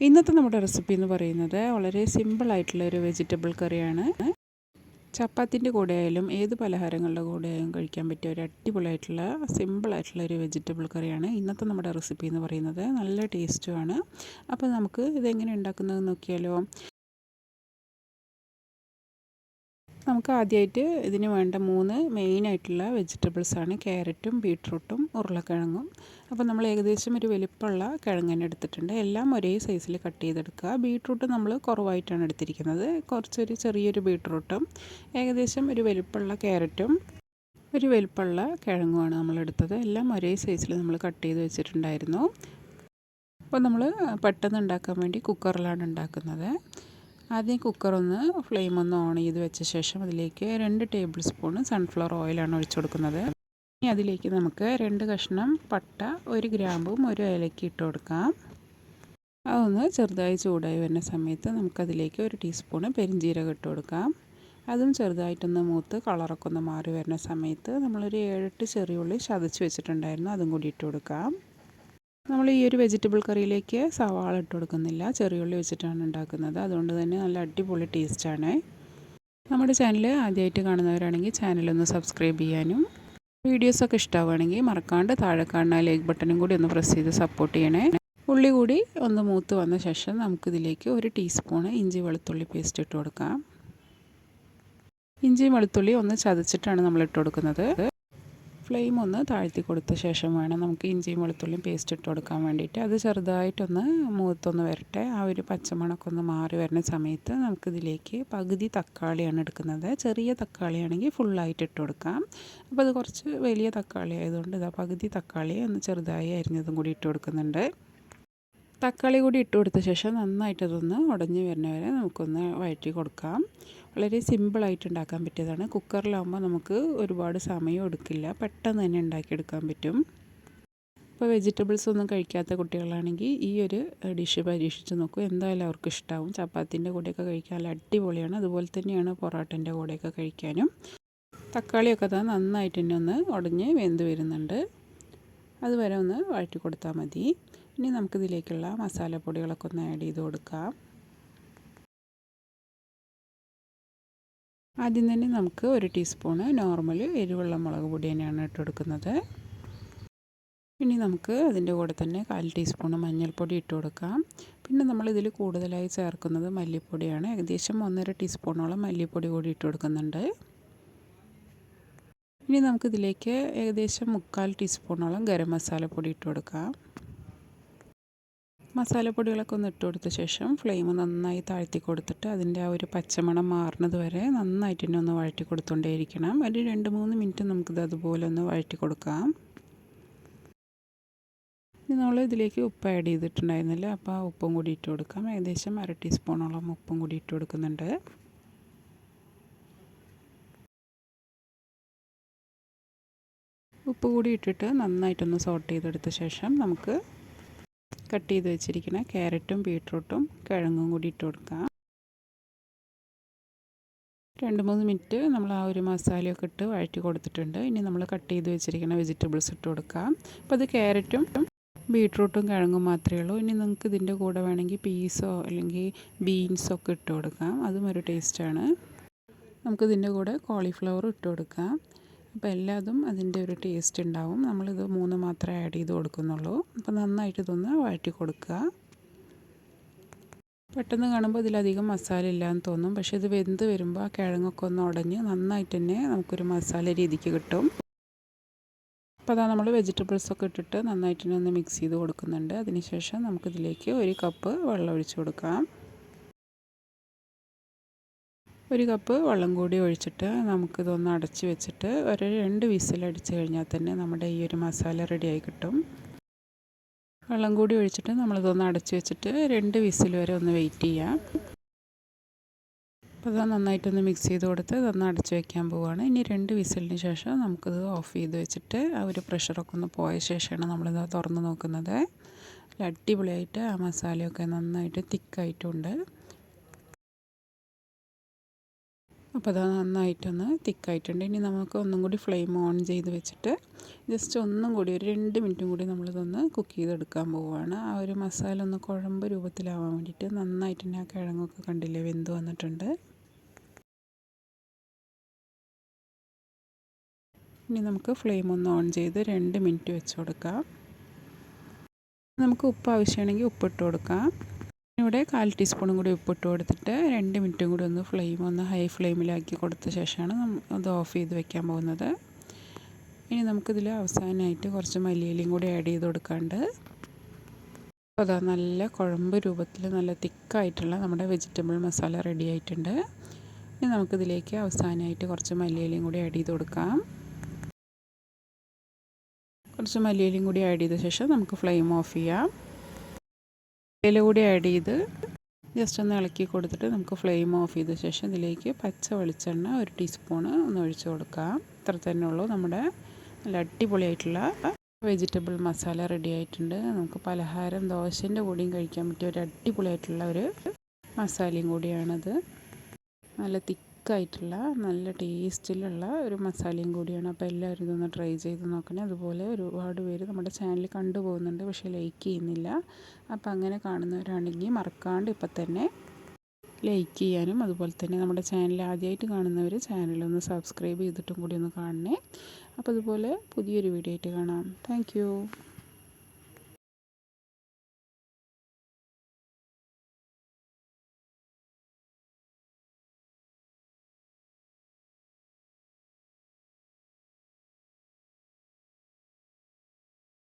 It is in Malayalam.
ഇന്നത്തെ നമ്മുടെ റെസിപ്പി എന്ന് പറയുന്നത് വളരെ സിമ്പിളായിട്ടുള്ള ഒരു വെജിറ്റബിൾ കറിയാണ്. ചപ്പാത്തിന്റെ കൂടെ ആയാലും ഏത് പലഹാരങ്ങളുടെ കൂടെ ആയാലും കഴിക്കാൻ പറ്റിയ ഒരു അടിപൊളിയായിട്ടുള്ള സിമ്പിളായിട്ടുള്ള ഒരു വെജിറ്റബിൾ കറിയാണ് ഇന്നത്തെ നമ്മുടെ റെസിപ്പി എന്ന് പറയുന്നത്. നല്ല ടേസ്റ്റുമാണ് അപ്പോൾ നമുക്ക് ഇതെങ്ങനെ ഉണ്ടാക്കുന്നതെന്ന് നോക്കിയാലോ? നമുക്ക് ആദ്യമായിട്ട് ഇതിന് വേണ്ട മൂന്ന് മെയിനായിട്ടുള്ള വെജിറ്റബിൾസാണ്. ക്യാരറ്റും ബീട്രൂട്ടും ഉരുളക്കിഴങ്ങും. അപ്പോൾ നമ്മൾ ഏകദേശം ഒരു വലിപ്പമുള്ള കിഴങ്ങ് തന്നെ എടുത്തിട്ടുണ്ട്. എല്ലാം ഒരേ സൈസിൽ കട്ട് ചെയ്തെടുക്കുക. ബീട്രൂട്ട് നമ്മൾ കുറവായിട്ടാണ് എടുത്തിരിക്കുന്നത്. കുറച്ചൊരു ചെറിയൊരു ബീട്രൂട്ടും ഏകദേശം ഒരു വലിപ്പമുള്ള ക്യാരറ്റും ഒരു വലിപ്പമുള്ള കിഴങ്ങുമാണ് നമ്മൾ എടുത്തത്. എല്ലാം ഒരേ സൈസിൽ നമ്മൾ കട്ട് ചെയ്ത് വെച്ചിട്ടുണ്ടായിരുന്നു. അപ്പോൾ നമ്മൾ പെട്ടെന്ന് ഉണ്ടാക്കാൻ വേണ്ടി കുക്കറിലാണ് ഉണ്ടാക്കുന്നത്. ആദ്യം കുക്കറൊന്ന് ഫ്ലെയിം ഒന്ന് ഓൺ ചെയ്ത് വെച്ച ശേഷം അതിലേക്ക് രണ്ട് ടേബിൾ സ്പൂൺ സൺഫ്ലവർ ഓയിലാണ് ഒഴിച്ചു കൊടുക്കുന്നത്. ഇനി അതിലേക്ക് നമുക്ക് രണ്ട് കഷ്ണം പട്ട ഒരു ഗ്രാമ്പും ഒരു ഏലയ്ക്ക് ഇട്ട് കൊടുക്കാം. അതൊന്ന് ചെറുതായി ചൂടായി വരുന്ന സമയത്ത് നമുക്കതിലേക്ക് ഒരു ടീസ്പൂണ് പെരിഞ്ചീരകം ഇട്ട് കൊടുക്കാം. അതും ചെറുതായിട്ടൊന്ന് മൂത്ത് കളറൊക്കെ ഒന്ന് മാറി വരുന്ന സമയത്ത് നമ്മളൊരു ഏഴെട്ട് ചെറിയുള്ളി ചതച്ച് വെച്ചിട്ടുണ്ടായിരുന്നു അതും കൂടി ഇട്ട് കൊടുക്കാം. നമ്മൾ ഈ ഒരു വെജിറ്റബിൾ കറിയിലേക്ക് സവാള ഇട്ട് കൊടുക്കുന്നില്ല. ചെറിയുള്ളി വെച്ചിട്ടാണ് ഉണ്ടാക്കുന്നത്. അതുകൊണ്ട് തന്നെ നല്ല അടിപൊളി ടേസ്റ്റാണ് നമ്മുടെ ചാനൽ ആദ്യമായിട്ട് കാണുന്നവരാണെങ്കിൽ ചാനലൊന്ന് സബ്സ്ക്രൈബ് ചെയ്യാനും വീഡിയോസൊക്കെ ഇഷ്ടമാവുകയാണെങ്കിൽ മറക്കാണ്ട് താഴെ കാണുന്ന ലൈക്ക് ബട്ടണും കൂടി ഒന്ന് പ്രസ് ചെയ്ത് സപ്പോർട്ട് ചെയ്യണേ. ഉള്ളി കൂടി ഒന്ന് മൂത്ത് വന്ന ശേഷം നമുക്കിതിലേക്ക് ഒരു ടീസ്പൂണ് ഇഞ്ചി വെളുത്തുള്ളി പേസ്റ്റ് ഇട്ട് കൊടുക്കാം. ഇഞ്ചിയും വെളുത്തുള്ളി ഒന്ന് ചതച്ചിട്ടാണ് നമ്മൾ ഇട്ട് കൊടുക്കുന്നത്. ഫ്ലെയിം ഒന്ന് താഴ്ത്തി കൊടുത്ത ശേഷം വേണം നമുക്ക് ഇഞ്ചിയും വെളുത്തുള്ളിയും പേസ്റ്റ് ഇട്ട് കൊടുക്കാൻ വേണ്ടിയിട്ട്. അത് ചെറുതായിട്ടൊന്ന് മൂത്തൊന്ന് വരട്ടെ. ആ ഒരു പച്ചമണമൊക്കെ ഒന്ന് മാറി വരുന്ന സമയത്ത് നമുക്കിതിലേക്ക് പകുതി തക്കാളിയാണ് എടുക്കുന്നത്. ചെറിയ തക്കാളിയാണെങ്കിൽ ഫുള്ളായിട്ട് ഇട്ട് കൊടുക്കാം. അപ്പോൾ അത് കുറച്ച് വലിയ തക്കാളി ആയതുകൊണ്ട് ഇതാ പകുതി തക്കാളി ഒന്ന് ചെറുതായി അരിഞ്ഞതും കൂടി ഇട്ട് കൊടുക്കുന്നുണ്ട്. തക്കാളി കൂടി ഇട്ട് കൊടുത്ത ശേഷം നന്നായിട്ടതൊന്ന് വരുന്ന വരെ നമുക്കൊന്ന് വഴറ്റി കൊടുക്കാം. വളരെ സിമ്പിളായിട്ട് ഉണ്ടാക്കാൻ പറ്റിയതാണ്. കുക്കറിലാകുമ്പോൾ നമുക്ക് ഒരുപാട് സമയം എടുക്കില്ല. പെട്ടെന്ന് തന്നെ ഉണ്ടാക്കിയെടുക്കാൻ പറ്റും. ഇപ്പോൾ വെജിറ്റബിൾസ് ഒന്നും കഴിക്കാത്ത കുട്ടികളാണെങ്കിൽ ഈ ഒരു ഡിഷ് പരീക്ഷിച്ച് നോക്കൂ. എന്തായാലും അവർക്ക് ഇഷ്ടമാവും ചപ്പാത്തിന്റെ കൂടെയൊക്കെ കഴിക്കാൻ നല്ല അടിപൊളിയാണ്. അതുപോലെ തന്നെയാണ് പൊറോട്ടന്റെ കൂടെയൊക്കെ കഴിക്കാനും. തക്കാളിയൊക്കെ തന്നെ നന്നായിട്ട് തന്നെ ഒന്ന് ഉടഞ്ഞ് വെന്ത് വരുന്നുണ്ട്. അതുവരെ ഒന്ന് വഴറ്റി കൊടുത്താൽ മതി. ഇനി നമുക്കിതിലേക്കുള്ള മസാലപ്പൊടികളൊക്കെ ഒന്ന് ആഡ് ചെയ്ത് കൊടുക്കാം. ആദ്യം തന്നെ നമുക്ക് ഒരു ടീസ്പൂണ് നോർമൽ എരിവുള്ള മുളക് പൊടി തന്നെയാണ് ഇട്ട് കൊടുക്കുന്നത്. ഇനി നമുക്ക് അതിന്റെ കൂടെ തന്നെ കാൽ ടീസ്പൂണ് മഞ്ഞൾപ്പൊടി ഇട്ട് കൊടുക്കാം. പിന്നെ നമ്മൾ കൂടുതലായി ചേർക്കുന്നത് മല്ലിപ്പൊടിയാണ്. ഏകദേശം ഒന്നര ടീസ്പൂണോളം മല്ലിപ്പൊടി കൂടി ഇട്ട് കൊടുക്കുന്നുണ്ട്. ഇനി നമുക്കിതിലേക്ക് ഏകദേശം മുക്കാൽ ടീസ്പൂണോളം ഗരം മസാലപ്പൊടി ഇട്ട് കൊടുക്കാം. മസാലപ്പൊടികളൊക്കെ ഒന്ന് ഇട്ട് കൊടുത്ത ശേഷം ഫ്ലെയിം നന്നായി താഴ്ത്തി കൊടുത്തിട്ട് അതിന്റെ ആ ഒരു പച്ചമണം മാറുന്നത് വരെ നന്നായിട്ട് തന്നെ ഒന്ന് വഴറ്റി കൊടുത്തുകൊണ്ടേയിരിക്കണം ഒരു രണ്ട് മൂന്ന് മിനിറ്റ് നമുക്കിത് അതുപോലെ ഒന്ന് വഴറ്റി കൊടുക്കാം. ഇനി നമ്മൾ ഇതിലേക്ക് ഉപ്പ് ആഡ് ചെയ്തിട്ടുണ്ടായിരുന്നില്ല. അപ്പോൾ ആ ഉപ്പും കൂടി ഇട്ട് കൊടുക്കാം. ഏകദേശം അര ടീസ്പൂണോളം ഉപ്പും കൂടി ഇട്ട് കൊടുക്കുന്നുണ്ട്. ഉപ്പ് കൂടി ഇട്ടിട്ട് നന്നായിട്ടൊന്ന് സോട്ട് ചെയ്തെടുത്ത ശേഷം നമുക്ക് കട്ട് ചെയ്ത് വെച്ചിരിക്കുന്ന ക്യാരറ്റും ബീട്രൂട്ടും കിഴങ്ങും കൂടി ഇട്ട് കൊടുക്കാം. രണ്ട് മൂന്ന് മിനിറ്റ് നമ്മൾ ആ ഒരു മസാലയൊക്കെ ഇട്ട് വഴറ്റി കൊടുത്തിട്ടുണ്ട്. ഇനി നമ്മൾ കട്ട് ചെയ്ത് വെച്ചിരിക്കുന്ന വെജിറ്റബിൾസ് ഇട്ട് കൊടുക്കാം. അപ്പോൾ അത് ക്യാരറ്റും ബീട്രൂട്ടും കിഴങ്ങും മാത്രമേ ഉള്ളൂ. ഇനി നിങ്ങൾക്ക് ഇതിന്റെ കൂടെ വേണമെങ്കിൽ പീസോ അല്ലെങ്കിൽ ബീൻസോ ഒക്കെ ഇട്ട് കൊടുക്കാം. അതും ഒരു ടേസ്റ്റാണ് നമുക്കിതിന്റെ കൂടെ കോളിഫ്ലവർ ഇട്ട് കൊടുക്കാം. അപ്പോൾ എല്ലാതും അതിന്റെ ഒരു ടേസ്റ്റ് ഉണ്ടാവും. നമ്മളിത് മൂന്ന് മാത്രമേ ആഡ് ചെയ്ത് കൊടുക്കുന്നുള്ളൂ. അപ്പോൾ നന്നായിട്ട് ഇതൊന്ന് വഴറ്റി കൊടുക്കുക. പെട്ടെന്ന് കാണുമ്പോൾ ഇതിലധികം മസാല ഇല്ലയെന്ന് തോന്നും. പക്ഷേ ഇത് വെന്ത് വരുമ്പോൾ ആ കിഴങ്ങൊക്കെ ഒന്ന് ഉടഞ്ഞ് നന്നായിട്ട് തന്നെ നമുക്കൊരു മസാല രീതിക്ക് കിട്ടും. അപ്പോൾ അതാ നമ്മൾ വെജിറ്റബിൾസൊക്കെ ഇട്ടിട്ട് നന്നായിട്ട് തന്നെ ഒന്ന് മിക്സ് ചെയ്ത് കൊടുക്കുന്നുണ്ട്. അതിനുശേഷം നമുക്കിതിലേക്ക് ഒരു കപ്പ് വെള്ളം ഒഴിച്ച് കൊടുക്കാം. ഒരു കപ്പ് വെള്ളം കൂടി ഒഴിച്ചിട്ട് നമുക്കിതൊന്ന് അടച്ച് വെച്ചിട്ട് ഒരു രണ്ട് വിസിലടിച്ച് കഴിഞ്ഞാൽ തന്നെ നമ്മുടെ ഈ ഒരു മസാല റെഡിയായി കിട്ടും. വെള്ളം കൂടി ഒഴിച്ചിട്ട് നമ്മളിതൊന്ന് അടച്ച് വെച്ചിട്ട് രണ്ട് വിസിൽ വരെ ഒന്ന് വെയിറ്റ് ചെയ്യാം. അപ്പോൾ അത് നന്നായിട്ടൊന്ന് മിക്സ് ചെയ്ത് കൊടുത്ത് ഇതൊന്ന് അടച്ച് വെക്കാൻ പോവുകയാണ് ഇനി രണ്ട് വിസിലിന് ശേഷം നമുക്കിത് ഓഫ് ചെയ്ത് വെച്ചിട്ട് ആ ഒരു പ്രഷറൊക്കെ ഒന്ന് പോയ ശേഷമാണ് നമ്മളിത് തുറന്ന് നോക്കുന്നത്. അടിപൊളിയായിട്ട് ആ മസാലയൊക്കെ നന്നായിട്ട് തിക്കായിട്ടുണ്ട്. അപ്പോൾ അത് നന്നായിട്ടൊന്ന് തിക്കായിട്ടുണ്ട്. ഇനി നമുക്ക് ഒന്നും കൂടി ഫ്ലെയിം ഓൺ ചെയ്ത് വെച്ചിട്ട് ജസ്റ്റ് ഒന്നും കൂടി ഒരു രണ്ട് മിനിറ്റും കൂടി നമ്മളിതൊന്ന് കുക്ക് ചെയ്തെടുക്കാൻ പോവുകയാണ്. ആ ഒരു മസാല ഒന്ന് കുഴമ്പ് രൂപത്തിലാവാൻ വേണ്ടിയിട്ട് നന്നായിട്ട് തന്നെ ആ കിഴങ്ങൊക്കെ കണ്ടില്ലേ വെന്ത് വന്നിട്ടുണ്ട്. ഇനി നമുക്ക് ഫ്ലെയിം ഒന്ന് ഓൺ ചെയ്ത് രണ്ട് മിനിറ്റ് വെച്ച് കൊടുക്കാം. നമുക്ക് ഉപ്പ് ആവശ്യമാണെങ്കിൽ ഉപ്പിട്ട് കൊടുക്കാം. ഇവിടെ കാൽ ടീസ്പൂണും കൂടി ഉപ്പിട്ട് കൊടുത്തിട്ട് രണ്ട് മിനിറ്റും കൂടി ഒന്ന് ഫ്ലെയിം ഒന്ന് ഹൈ ഫ്ലെയിമിലാക്കി കൊടുത്ത ശേഷമാണ് അത് ഓഫ് ചെയ്ത് വെക്കാൻ പോകുന്നത്. ഇനി നമുക്കിതിൽ അവസാനമായിട്ട് കുറച്ച് മല്ലിയിലയും കൂടി ആഡ് ചെയ്ത് കൊടുക്കാണ്ട്. അപ്പോൾ അതാ നല്ല കുഴമ്പ് രൂപത്തിൽ നല്ല തിക്കായിട്ടുള്ള നമ്മുടെ വെജിറ്റബിൾ മസാല റെഡി ആയിട്ടുണ്ട്. ഇനി നമുക്കിതിലേക്ക് അവസാനമായിട്ട് കുറച്ച് മല്ലിയിലയും കൂടി ആഡ് ചെയ്ത് കൊടുക്കാം. കുറച്ച് മല്ലിയിലയും കൂടി ആഡ് ചെയ്ത ശേഷം നമുക്ക് ഫ്ലെയിം ഓഫ് ചെയ്യാം. കൂടി ആഡ് ചെയ്ത് ജസ്റ്റ് ഒന്ന് ഇളക്കി കൊടുത്തിട്ട് നമുക്ക് ഫ്ലെയിം ഓഫ് ചെയ്ത ശേഷം ഇതിലേക്ക് പച്ച വെളിച്ചെണ്ണ ഒരു ടീസ്പൂണ് ഒന്ന് ഒഴിച്ച് കൊടുക്കാം. ഇത്ര തന്നെ ഉള്ളൂ. നമ്മുടെ നല്ല അടിപൊളിയായിട്ടുള്ള വെജിറ്റബിൾ മസാല റെഡി ആയിട്ടുണ്ട്. നമുക്ക് പലഹാരം ദോശന്റെ കൂടിയും കഴിക്കാൻ പറ്റിയ ഒരു അടിപൊളിയായിട്ടുള്ള ഒരു മസാലയും കൂടിയാണത്. നല്ല തിക്ക് തിക്കായിട്ടുള്ള നല്ല ടേസ്റ്റിലുള്ള ഒരു മസാലയും കൂടിയാണ്. അപ്പോൾ എല്ലാവരും ഇതൊന്ന് ട്രൈ ചെയ്ത് നോക്കണേ. അതുപോലെ ഒരുപാട് പേര് നമ്മുടെ ചാനൽ കണ്ടുപോകുന്നുണ്ട് പക്ഷേ ലൈക്ക് ചെയ്യുന്നില്ല. അപ്പോൾ അങ്ങനെ കാണുന്നവരാണെങ്കിൽ മറക്കാണ്ട് ഇപ്പം തന്നെ ലൈക്ക് ചെയ്യാനും അതുപോലെ തന്നെ നമ്മുടെ ചാനൽ ആദ്യമായിട്ട് കാണുന്നവർ ചാനലൊന്ന് സബ്സ്ക്രൈബ് ചെയ്തിട്ടും കൂടി ഒന്ന് കാണണേ. അപ്പോൾ അതുപോലെ പുതിയൊരു വീഡിയോ ആയിട്ട് കാണാം. താങ്ക്